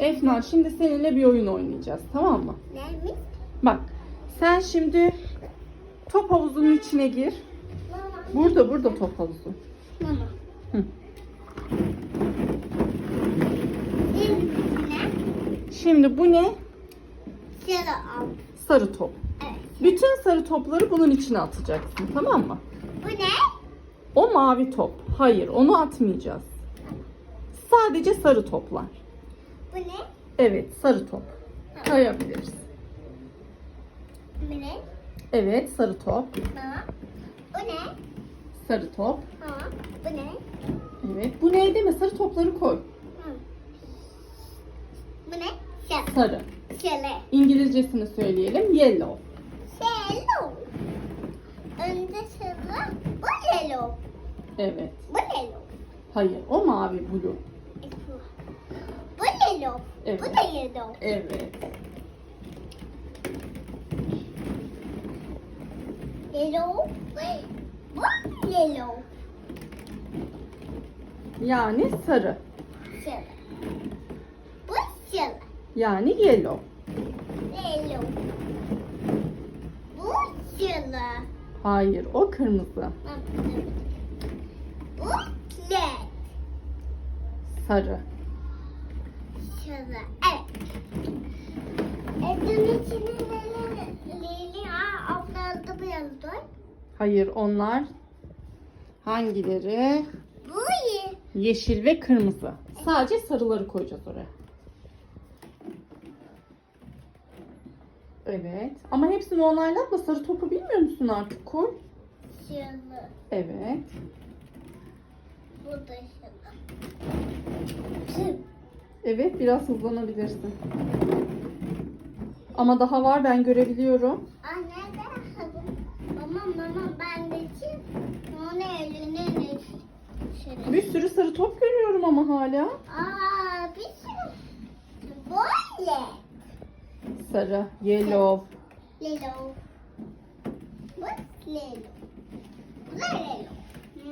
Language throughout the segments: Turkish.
Efnan şimdi seninle bir oyun oynayacağız tamam mı? Neymiş? Bak sen şimdi top havuzunun içine gir. Burada burada top havuzu. Mama. Hı. Şimdi bu ne? Al. Sarı top. Evet. Bütün sarı topları bunun içine atacaksın tamam mı? Bu ne? O mavi top. Hayır onu atmayacağız. Sadece sarı toplar. Ne? Evet sarı top. Kayabiliriz. Bu ne? Evet sarı top. Mama. Bu ne? Sarı top. Mama. Bu ne? Evet. Bu ne deme sarı topları koy. Hı. Bu ne? Şöyle. Sarı. Şöyle. İngilizcesini söyleyelim. Yellow. Yellow. Önde sarı. Bu yellow. Evet. Bu yellow. Hayır o mavi blue. Yellow. Evet. Bu da yellow. Evet. Yellow. Bu yellow. Yani sarı. Şöyle. Bu şöyle. Yani yellow. Yellow. Bu şöyle. Hayır o kırmızı. Bu led. Sarı. Şöyle. Evet. Evin içine? Lili, aa, abladı bu yazdı. Hayır onlar hangileri? Bu iyi. Yeşil ve kırmızı. Sadece sarıları koyacağız oraya. Evet. Ama hepsini onaylatma. Sarı topu bilmiyor musun artık? Koy. Şöyle. Evet. Bu da şöyle. Evet biraz hızlanabilirsin. Ama daha var ben görebiliyorum. Anne de Mama mama ben de çim. Onu eline ne? Şöyle. Bir sürü sarı top görüyorum ama hala. Aa bir sürü. Böyle. Sarı, yellow. Lilo. Bu Lilo. Bu da. Hı.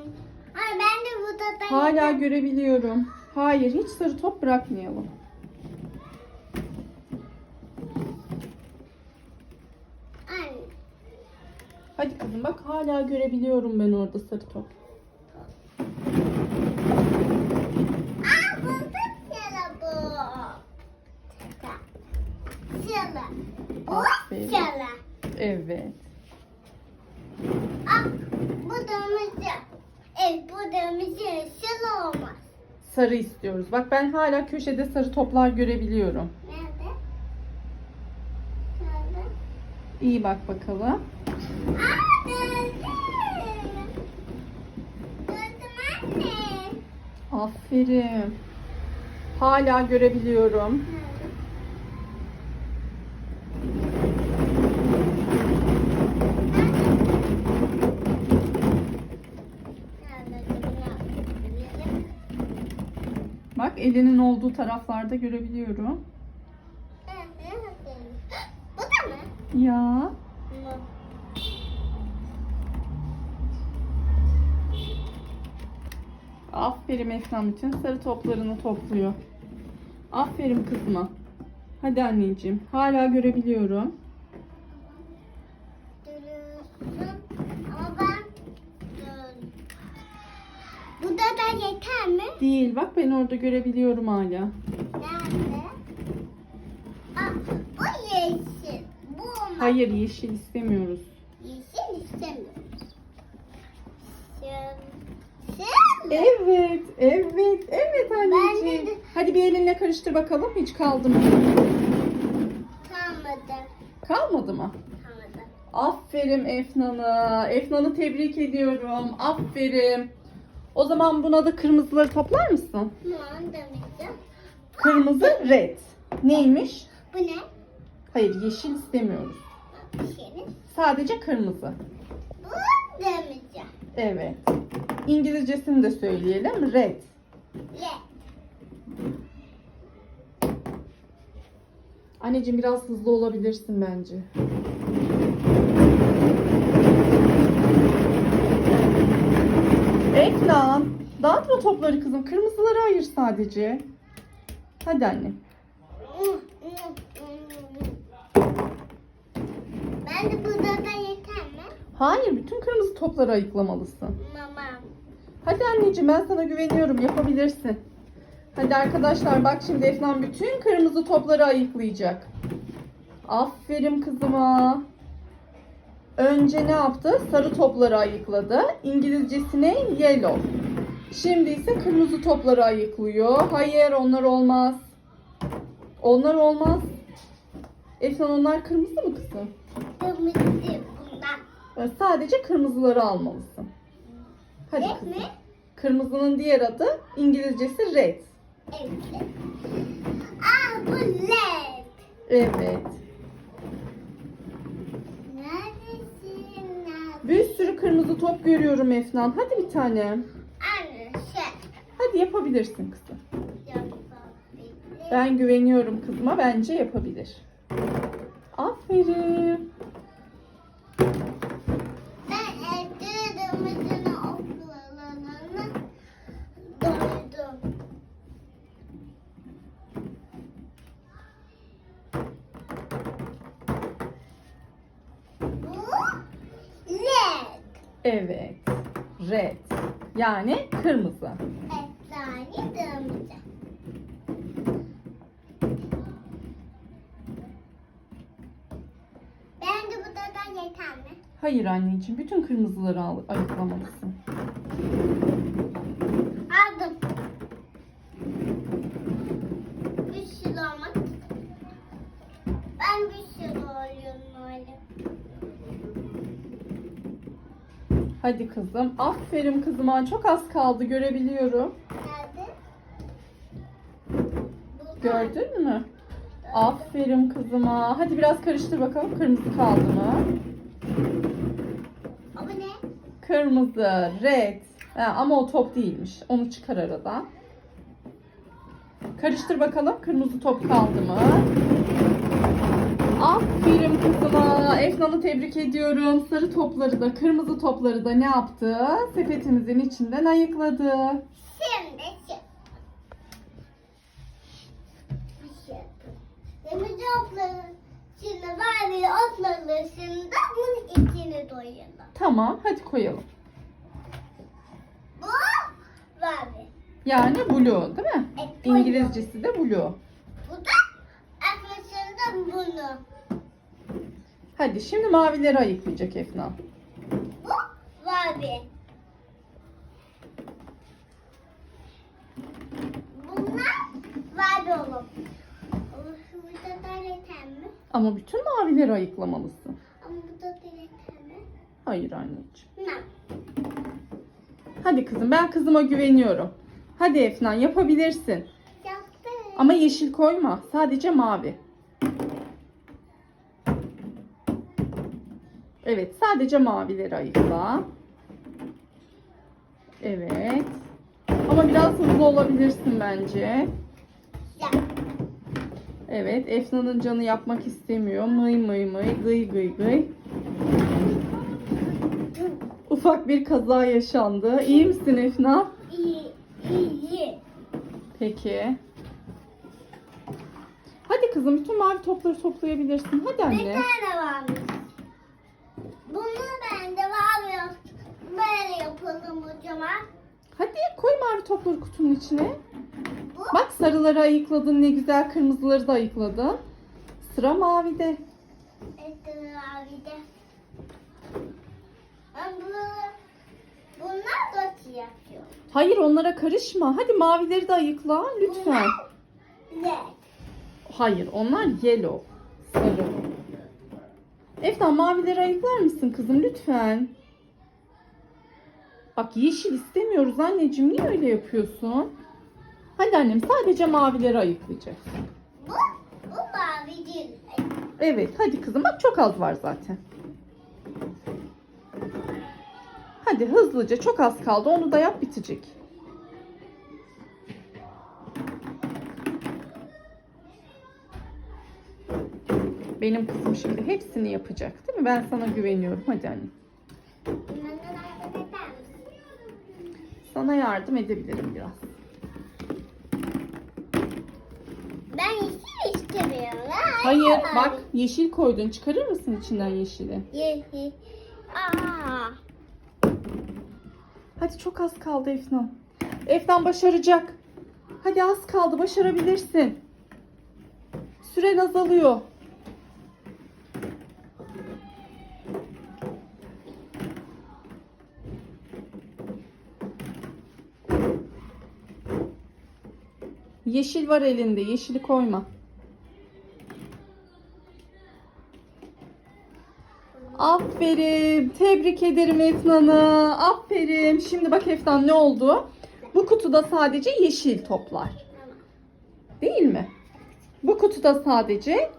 Ay ben de burada da Hala görebiliyorum. Hayır hiç sarı top bırakmayalım. Anne. Hadi kızım bak hala görebiliyorum ben orada sarı top. Aa buldum şöyle bu. Şöyle. Bu Aferin. şöyle. Evet. Ah bu dönmüşü. Evet bu dönmüşü şöyle olmaz. Sarı istiyoruz. Bak ben hala köşede sarı toplar görebiliyorum. Nerede? Nerede? İyi bak bakalım. Aa döndüm. Anne. Aferin. Hala görebiliyorum. Bak elinin olduğu taraflarda görebiliyorum. Bu da mı? Ya. Aferin Efnan bütün sarı toplarını topluyor. Aferin kızıma. Hadi anneciğim. Hala görebiliyorum. Bu da da yeter mi? Değil. Bak ben orada görebiliyorum hala. Nerede? Aa, bu yeşil. Olmaz. Hayır yeşil istemiyoruz. Yeşil istemiyorum. Şöyle. Evet, evet, evet anneciğim. De- Hadi bir elinle karıştır bakalım. Hiç kaldı mı? Kalmadı. Kalmadı mı? Kalmadı. Aferin Efnan'a. Efnan'ı tebrik ediyorum. Aferin. O zaman buna da kırmızıları toplar mısın? Tamam demeyeceğim. Kırmızı red. Neymiş? Bu ne? Hayır yeşil istemiyoruz. Yeşil. Sadece kırmızı. Bu demeyeceğim. Evet. İngilizcesini de söyleyelim. Red. Ye. Anneciğim biraz hızlı olabilirsin bence. Ekran. Dağıtma topları kızım. Kırmızıları ayır sadece. Hadi anne. Hayır, bütün kırmızı topları ayıklamalısın. Mama. Hadi anneciğim ben sana güveniyorum yapabilirsin. Hadi arkadaşlar bak şimdi Efnan bütün kırmızı topları ayıklayacak. Aferin kızıma. Önce ne yaptı? Sarı topları ayıkladı. İngilizcesi ne? Yellow. Şimdi ise kırmızı topları ayıklıyor. Hayır onlar olmaz. Onlar olmaz. Efnan onlar kırmızı mı kızım? Kırmızı Sadece kırmızıları almalısın. Hadi Red kızım. mi? Kırmızının diğer adı İngilizcesi red. Evet. Aa bu led. Evet. Neredesin? Nerede? Bir sürü kırmızı top görüyorum Efnan. Hadi bir tane. Anne şey. Hadi yapabilirsin kızım. Yapabilir. Ben güveniyorum kızıma. Bence yapabilir. Aferin. Evet. Red. Yani kırmızı. Efsane kırmızı. Ben de bu da yeter mi? Hayır anneciğim. Bütün kırmızıları al ayıklamalısın. Hadi kızım. Aferin kızıma. Çok az kaldı görebiliyorum. Nerede? Gördün mü? Aferin kızıma. Hadi biraz karıştır bakalım. Kırmızı kaldı mı? Bu ne? Kırmızı, red. Ha, ama o top değilmiş. Onu çıkar aradan. Karıştır bakalım. Kırmızı top kaldı mı? Aferin kızıma. Efnan'ı tebrik ediyorum. Sarı topları da kırmızı topları da ne yaptı? Sepetimizin içinden ayıkladı. Şimdi. Demir otları. Şimdi var bir otları şimdi bunun içine. Tamam hadi koyalım. Bu var bir. Yani blue değil mi? Evet. İngilizcesi de blue. Bu da arkasında bunu. Hadi şimdi mavileri ayıklayacak Efnan. Bu bir. Bunlar bir oğlum. Burada da yeter mi? Ama bütün mavileri ayıklamalısın. Ama burada da yeter mi? Hayır anneciğim. Ne? Hadi kızım ben kızıma güveniyorum. Hadi Efnan yapabilirsin. Yaptım. Ama yeşil koyma. Sadece mavi. Evet sadece mavileri ayıkla. Evet. Ama biraz hızlı olabilirsin bence. Evet Efna'nın canı yapmak istemiyor. Mıy mıy mıy gıy gıy gıy. Ufak bir kaza yaşandı. İyi misin Efna? İyi. İyi. Peki. Hadi kızım bütün mavi topları toplayabilirsin. Hadi Bir anne. tane varmış. Bunu bende var ya. Böyle yapalım o zaman. Hadi koy mavi topları kutunun içine. Bu Bak sarıları ayıkladın ne güzel kırmızıları da ayıkladın. Sıra mavide. Etten abi de. Ben bunu bunlar da yapıyor. Hayır onlara karışma. Hadi mavileri de ayıkla lütfen. Ne? Hayır onlar yellow. Sarı. Efna mavileri ayıklar mısın kızım lütfen? Bak yeşil istemiyoruz anneciğim. Niye öyle yapıyorsun? Hadi annem sadece mavileri ayıklayacaksın. Bu bu mavi değil. Evet hadi kızım bak çok az var zaten. Hadi hızlıca çok az kaldı onu da yap bitecek. Benim kızım şimdi hepsini yapacak değil mi? Ben sana güveniyorum. Hadi anne. Sana yardım edebilirim biraz. Ben yeşil istemiyorum. Hayır bak yeşil koydun. Çıkarır mısın içinden yeşili? Ye, ye, Aa. Hadi çok az kaldı Efnan. Efnan başaracak. Hadi az kaldı başarabilirsin. Süren azalıyor. Yeşil var elinde. Yeşili koyma. Aferin. Tebrik ederim Efnan'ı. Aferin. Şimdi bak Efnan ne oldu? Bu kutuda sadece yeşil toplar. Değil mi? Bu kutuda sadece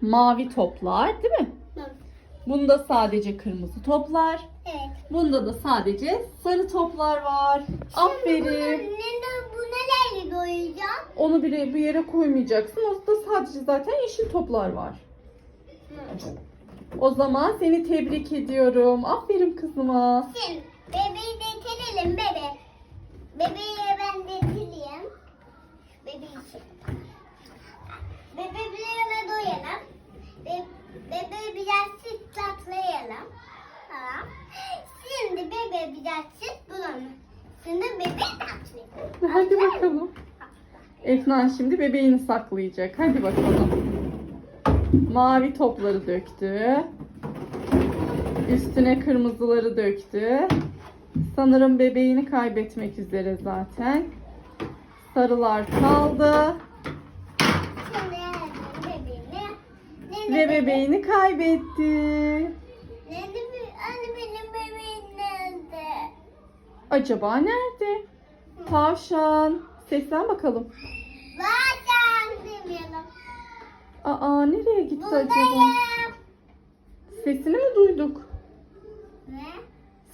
mavi toplar, değil mi? Bunda sadece kırmızı toplar. Evet. Bunda da sadece sarı toplar var. Aferin. Şimdi bunu, bu boyayacağım? Onu bir, bir yere koymayacaksın. Orada sadece zaten yeşil toplar var. O zaman seni tebrik ediyorum. Aferin kızıma. Şimdi bebeği de itelim bebe. Bebeği ben de itileyim. Bebeği için. Bebeğime doyalım. Be bebeği biraz süt tatlayalım. Tamam. Şimdi bebeği biraz süt bulalım. Şimdi bebeği tatlayalım. Hadi bakalım. Efnan şimdi bebeğini saklayacak. Hadi bakalım. Mavi topları döktü. Üstüne kırmızıları döktü. Sanırım bebeğini kaybetmek üzere zaten. Sarılar kaldı Şimdi bebeğini. ve bebeğini kaybetti. Nerede anne benim bebeğim nerede? Acaba nerede? Tavşan. Seslen bakalım. Zaten demiyorum. Aa nereye gitti acaba? Buradayım. Sesini mi duyduk? Ne?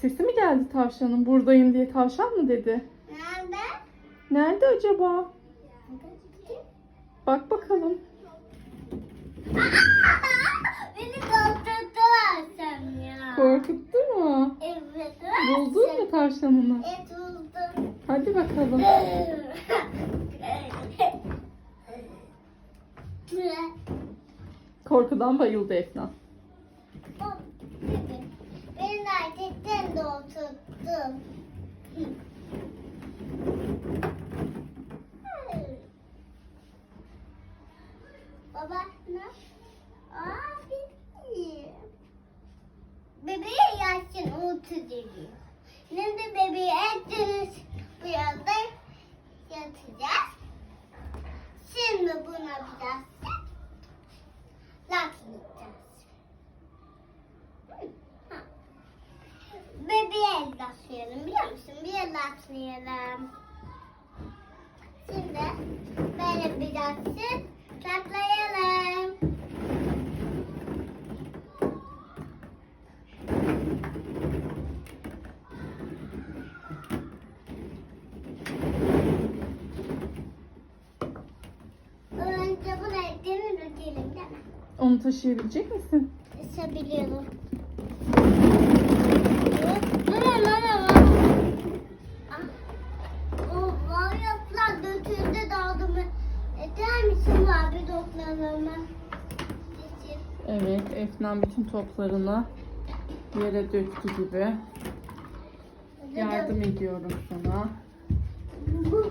Sesi mi geldi tavşanın? Buradayım diye tavşan mı dedi? Nerede? Nerede acaba? Bak bakalım. Beni korkuttular sen ya. Korkuttu mu? Evet. Buldun mu tavşanını? Evet buldum. Hadi bakalım. Korkudan bayıldı Efna. Beni gerçekten de oturttum. Baba ne? Aa bitti. Bebeğe yaşın oturuyor. Şimdi bebeği ettiniz. Bu yanda yatacağız. Şimdi buna biraz latlayacağız. Ha. Bebeğe latlayalım biliyor musun? Bir latlayalım. Şimdi böyle biraz latlayalım. Önce buraya demir ödeyelim değil mi? Onu taşıyabilecek misin? Isabiliyorum. Durun lan Ah. O varyatlar götürdü dağılımı. Eder misin abi doktorlarıma? Geçin. Evet, Efnan bütün toplarını yere döktü gibi. Yardım ediyorum sana. Bu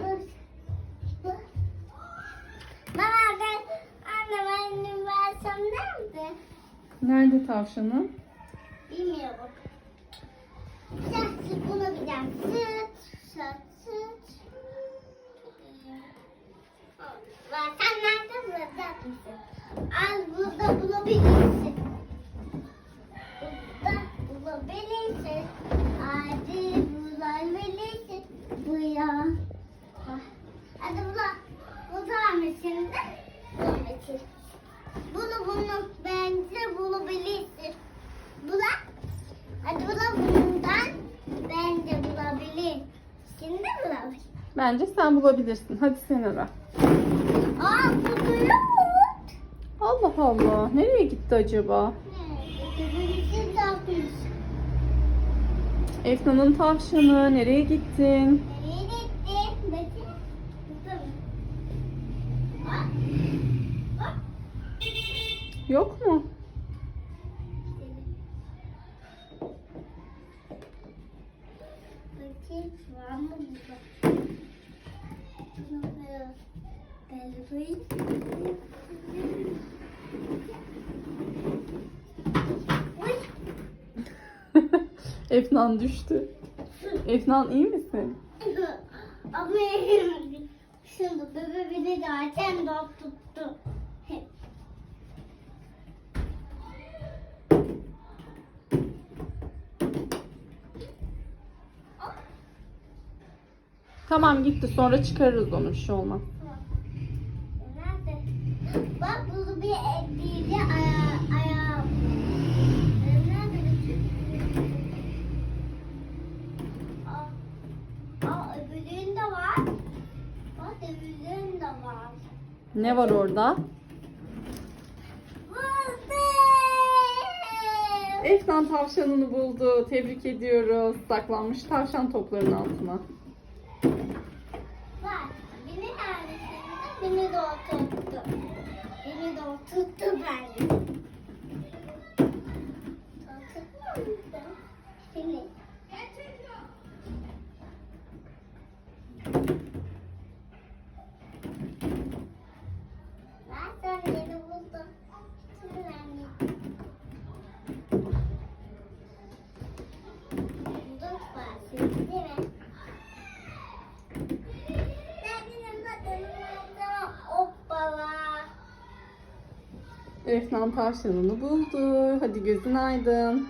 Baba ben anne annem versem nerede? Nerede tavşanın? Bilmiyorum. Biraz bunu sıt, sıt, sıt. Var, Sen nerede mısın? Al burada bulabilirsin. Burada bulabilirsin. Hadi bulabilirsin. Bu ya. Hadi bula. Bular mısın da? Bulabilirsin. Bunu bunu bence bulabilirsin. Bula. Hadi bula bundan bence bulabilir. Şimdi bulabilir. Bence sen bulabilirsin. Hadi sen ara. Aa buluyor Allah Allah. Nereye gitti acaba? Efnan'ın tavşanı. Nereye gittin? Nereye gitti? Bakın. Yok mu? Efnan düştü. Efnan iyi misin? Ama şimdi bebe beni zaten dop tuttu. Tamam gitti sonra çıkarırız onu bir şey olmaz. Nerede? Bak bunu bir elbiyle ayağı ayağı. Nerede? Aa, aa öbüründe var. Bak öbüründe var. Ne var orada? Efnan tavşanını buldu. Tebrik ediyoruz. Saklanmış tavşan toplarının altına. Bak beni neredesiniz? Beni de oturttu. Beni de oturttu bence. Oturtmuyor musun? Efnan tavşanını buldu. Hadi gözün aydın.